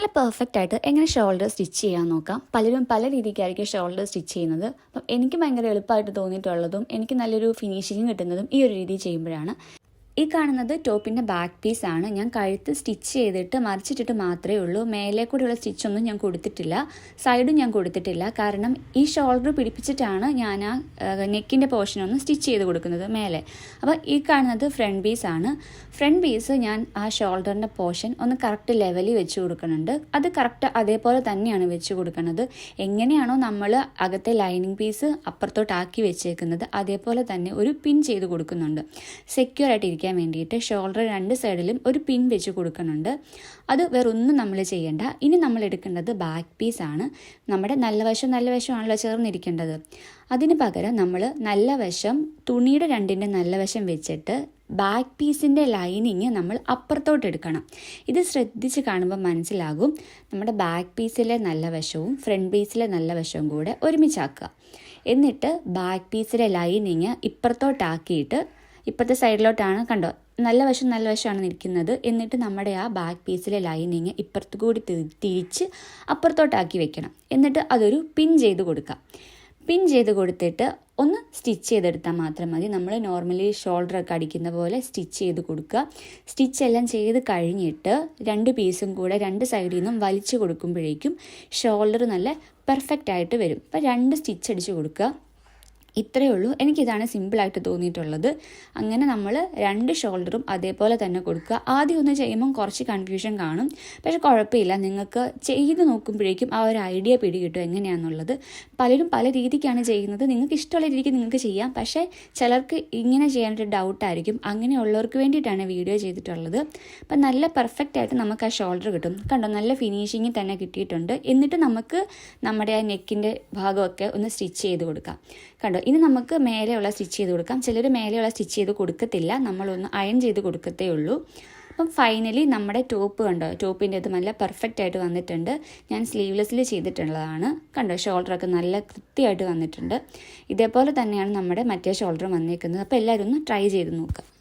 നല്ല പെർഫെക്റ്റ് ആയിട്ട് എങ്ങനെ ഷോൾഡർ സ്റ്റിച്ച് ചെയ്യാൻ നോക്കാം. പലരും പല രീതിക്കായിരിക്കും ഷോൾഡർ സ്റ്റിച്ച് ചെയ്യുന്നത്. അപ്പം എനിക്ക് ഭയങ്കര എളുപ്പമായിട്ട് തോന്നിയിട്ടുള്ളതും എനിക്ക് നല്ലൊരു ഫിനിഷിങ് കിട്ടുന്നതും ഈ ഒരു രീതി ചെയ്യുമ്പോഴാണ്. ഈ കാണുന്നത് ടോപ്പിന്റെ ബാക്ക് പീസ് ആണ്. ഞാൻ കഴുത്ത് സ്റ്റിച്ച് ചെയ്തിട്ട് മറിച്ചിട്ടിട്ട് മാത്രമേ ഉള്ളൂ. മേലെ കൂടെയുള്ള സ്റ്റിച്ചൊന്നും ഞാൻ കൊടുത്തിട്ടില്ല. സൈഡും ഞാൻ കൊടുത്തിട്ടില്ല. കാരണം ഈ ഷോൾഡർ പിടിപ്പിച്ചിട്ടാണ് ഞാൻ ആ നെക്കിന്റെ പോർഷൻ ഒന്ന് സ്റ്റിച്ച് ചെയ്ത് കൊടുക്കുന്നത് മേലെ. അപ്പോൾ ഈ കാണുന്നത് ഫ്രണ്ട് പീസ് ആണ്. ഫ്രണ്ട് പീസ് ഞാൻ ആ ഷോൾഡറിന്റെ പോർഷൻ ഒന്ന് കറക്റ്റ് ലെവലിൽ വെച്ച് കൊടുക്കുന്നുണ്ട്. അത് കറക്റ്റ് അതേപോലെ തന്നെയാണ് വെച്ച് കൊടുക്കുന്നത്. എങ്ങനെയാണോ നമ്മൾ അകത്തെ ലൈനിങ് പീസ് അപ്പുറത്തോട്ടാക്കി വെച്ചേക്കുന്നത് അതേപോലെ തന്നെ ഒരു പിൻ ചെയ്ത് കൊടുക്കുന്നുണ്ട്. സെക്യൂർ ആയിട്ട് ഇരിക്കാൻ വേണ്ടിയിട്ട് ഷോൾഡർ രണ്ട് സൈഡിലും ഒരു പിൻ വെച്ച് കൊടുക്കുന്നുണ്ട്. അത് വേറൊന്നും നമ്മൾ ചെയ്യേണ്ട. ഇനി നമ്മൾ എടുക്കേണ്ടത് ബാക്ക് പീസ് ആണ്. നമ്മുടെ നല്ല വശം നല്ല വശമാണല്ലോ ചേർന്നിരിക്കേണ്ടത്. അതിന് പകരം നമ്മൾ നല്ല വശം തുണിയുടെ രണ്ടിന്റെ നല്ല വശം വെച്ചിട്ട് ബാക്ക് പീസിന്റെ ലൈനിങ് നമ്മൾ അപ്പുറത്തോട്ട് എടുക്കണം. ഇത് ശ്രദ്ധിച്ച് കാണുമ്പോൾ മനസ്സിലാകും. നമ്മുടെ ബാക്ക് പീസിലെ നല്ല വശവും ഫ്രണ്ട് പീസിലെ നല്ല വശവും കൂടെ ഒരുമിച്ചാക്കുക. എന്നിട്ട് ബാക്ക് പീസിലെ ലൈനിങ് ഇപ്പുറത്തോട്ടാക്കിയിട്ട് ഇപ്പോഴത്തെ സൈഡിലോട്ടാണ് കണ്ടോ നല്ല വശം നല്ല വശമാണ് നിൽക്കുന്നത്. എന്നിട്ട് നമ്മുടെ ആ ബാക്ക് പീസിലെ ലൈനിങ് ഇപ്പുറത്ത് കൂടി തിരിച്ച് അപ്പുറത്തോട്ടാക്കി വെക്കണം. എന്നിട്ട് അതൊരു പിൻ ചെയ്ത് കൊടുക്കാം. പിൻ ചെയ്ത് കൊടുത്തിട്ട് ഒന്ന് സ്റ്റിച്ച് ചെയ്തെടുത്താൽ മാത്രം മതി. നമ്മൾ നോർമലി ഷോൾഡർ ഒക്കെ അടിക്കുന്ന പോലെ സ്റ്റിച്ച് ചെയ്ത് കൊടുക്കുക. സ്റ്റിച്ച് എല്ലാം ചെയ്ത് കഴിഞ്ഞിട്ട് രണ്ട് പീസും കൂടെ രണ്ട് സൈഡിൽ നിന്നും വലിച്ചു കൊടുക്കുമ്പോഴേക്കും ഷോൾഡർ നല്ല പെർഫെക്റ്റ് ആയിട്ട് വരും. അപ്പോൾ രണ്ട് സ്റ്റിച്ച് അടിച്ച് കൊടുക്കുക. ഇത്രയേ ഉള്ളൂ. എനിക്കിതാണ് സിമ്പിളായിട്ട് തോന്നിയിട്ടുള്ളത്. അങ്ങനെ നമ്മൾ രണ്ട് ഷോൾഡറും അതേപോലെ തന്നെ കൊടുക്കുക. ആദ്യം ഒന്ന് ചെയ്യുമ്പം കുറച്ച് കൺഫ്യൂഷൻ കാണും. പക്ഷെ കുഴപ്പമില്ല. നിങ്ങൾക്ക് ചെയ്ത് നോക്കുമ്പോഴേക്കും ആ ഒരു ഐഡിയ പിടികിട്ടും. എങ്ങനെയാണെന്നുള്ളത് പലരും പല രീതിക്കാണ് ചെയ്യുന്നത്. നിങ്ങൾക്ക് ഇഷ്ടമുള്ള രീതിക്ക് നിങ്ങൾക്ക് ചെയ്യാം. പക്ഷേ ചിലർക്ക് ഇങ്ങനെ ചെയ്യാനൊരു ഡൗട്ടായിരിക്കും അങ്ങനെയുള്ളവർക്ക് വേണ്ടിയിട്ടാണ് വീഡിയോ ചെയ്തിട്ടുള്ളത്. അപ്പം നല്ല പെർഫെക്റ്റ് ആയിട്ട് നമുക്ക് ആ ഷോൾഡർ കിട്ടും. കണ്ടോ? നല്ല ഫിനിഷിങ് തന്നെ കിട്ടിയിട്ടുണ്ട്. എന്നിട്ട് നമുക്ക് നമ്മുടെ ആ നെക്കിന്റെ ഭാഗമൊക്കെ ഒന്ന് സ്റ്റിച്ച് ചെയ്ത് കൊടുക്കാം. കണ്ടോ? ഇനി നമുക്ക് മേലെയുള്ള സ്റ്റിച്ച് ചെയ്ത് കൊടുക്കാം. ചിലർ മേലെയുള്ള സ്റ്റിച്ച് ചെയ്ത് കൊടുക്കത്തില്ല. നമ്മളൊന്ന് അയൺ ചെയ്ത് കൊടുക്കത്തേ ഉള്ളൂ. അപ്പം ഫൈനലി നമ്മുടെ ടോപ്പ് കണ്ടോ? ടോപ്പിന്റെ ഇത് നല്ല പെർഫെക്റ്റ് ആയിട്ട് വന്നിട്ടുണ്ട്. ഞാൻ സ്ലീവ്ലെസ്സിൽ ചെയ്തിട്ടുള്ളതാണ്. കണ്ടോ? ഷോൾഡറൊക്കെ നല്ല കൃത്യമായിട്ട് വന്നിട്ടുണ്ട്. ഇതേപോലെ തന്നെയാണ് നമ്മുടെ മറ്റേ ഷോൾഡറും വന്നിരിക്കുന്നത് അപ്പോൾ എല്ലാവരും ഒന്ന് ട്രൈ ചെയ്ത് നോക്കുക